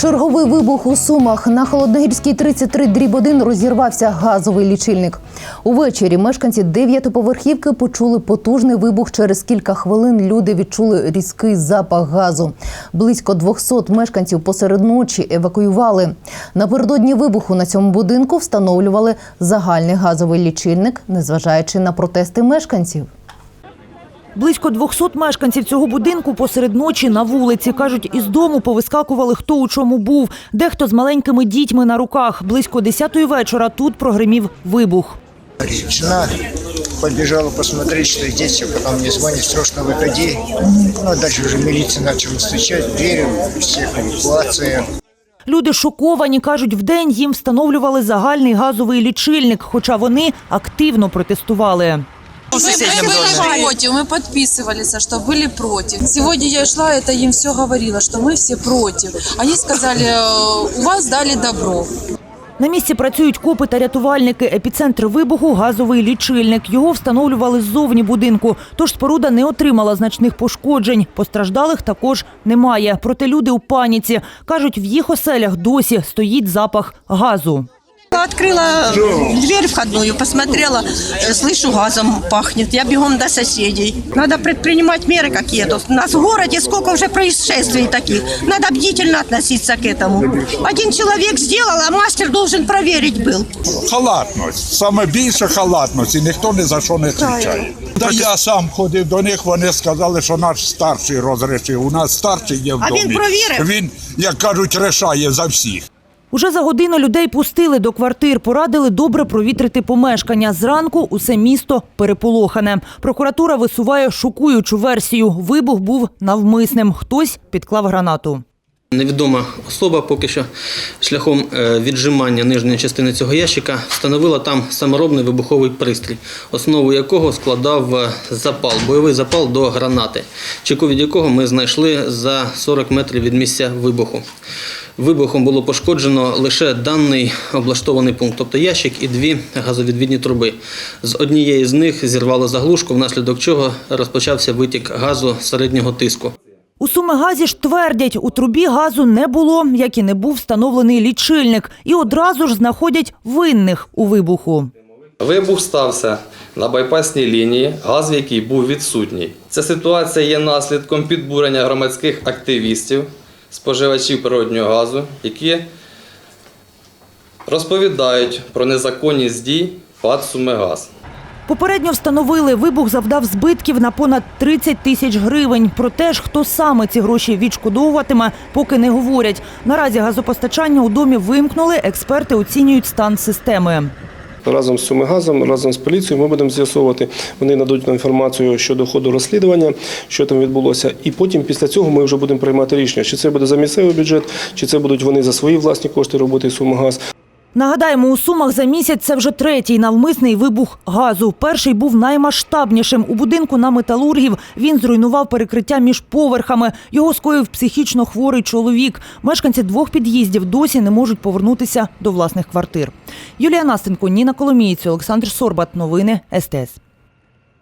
Черговий вибух у Сумах на Холодногірській 33 дріб 1 розірвався газовий лічильник. Увечері мешканці дев'ятиповерхівки почули потужний вибух. Через кілька хвилин люди відчули різкий запах газу. Близько 200 мешканців посеред ночі евакуювали. Напередодні вибуху на цьому будинку встановлювали загальний газовий лічильник, незважаючи на протести мешканців. Близько 200 мешканців цього будинку посеред ночі на вулиці. Кажуть, із дому повискакували хто у чому був. Дехто з маленькими дітьми на руках. Близько 10-ї вечора тут прогримів вибух. Жена побежала посмотреть, что дети, потом мне звонит, срочно выходи. Ну, а дальше уже милиция начала стучать в дверь, всех эвакуация. Люди шоковані, кажуть, вдень їм встановлювали загальний газовий лічильник, хоча вони активно протестували. Мы, мы были против, мы подписывались, что были против. Сегодня я шла, это им все говорила, что мы все против. Они сказали, «Э, у вас дали добро. На місці працюють копи та рятувальники. Епіцентр вибуху – газовий лічильник. Його встановлювали ззовні будинку, тож споруда не отримала значних пошкоджень. Постраждалих також немає. Проте люди у паніці. Кажуть, в їх оселях досі стоїть запах газу. Открыла дверь входную, посмотрела, э, слышу, газом пахнет. Я бегом до соседей. Надо предпринимать меры какие-то. У нас в городе сколько уже происшествий таких. Надо бдительно относиться к этому. Один человек сделал, а мастер должен проверить был. Халатність. Саме більше халатність, і ніхто ні за що не відповідає. Та я сам ходив до них, вони сказали, що наш старший розрішив. У нас старший є в А він домі. провірив? Він, як кажуть, рішає за всіх. Уже за годину людей пустили до квартир, порадили добре провітрити помешкання. Зранку усе місто переполохане. Прокуратура висуває шокуючу версію. Вибух був навмисним. Хтось підклав гранату. Невідома особа поки що шляхом е, віджимання нижньої частини цього ящика встановила там саморобний вибуховий пристрій, основу якого складав е, запал, бойовий запал до гранати, чеку від якого ми знайшли за 40 метрів від місця вибуху. Вибухом було пошкоджено лише даний облаштований пункт, тобто ящик і дві газовідвідні труби. З однієї з них зірвало заглушку, внаслідок чого розпочався витік газу середнього тиску. У Сумигазі ж твердять, у трубі газу не було, як і не був встановлений лічильник. І одразу ж знаходять винних у вибуху. Вибух стався на байпасній лінії, газ в якій був відсутній. Ця ситуація є наслідком підбурення громадських активістів, споживачів природнього газу, які розповідають про незаконність дій ПАД «Сумигаз». Попередньо встановили, вибух завдав збитків на понад 30 тисяч гривень. Про те ж, хто саме ці гроші відшкодовуватиме, поки не говорять. Наразі газопостачання у домі вимкнули, експерти оцінюють стан системи. Разом з Сумигазом, разом з поліцією ми будемо з'ясовувати. Вони нададуть нам інформацію щодо ходу розслідування, що там відбулося. І потім після цього ми вже будемо приймати рішення, чи це буде за місцевий бюджет, чи це будуть вони за свої власні кошти робити Сумигаз. Нагадаємо, у Сумах за місяць це вже третій навмисний вибух газу. Перший був наймасштабнішим. У будинку на металургів він зруйнував перекриття між поверхами. Його скоїв психічно хворий чоловік. Мешканці двох під'їздів досі не можуть повернутися до власних квартир. Юлія Настенко, Ніна Коломієць, Олександр Сорбат. Новини СТС.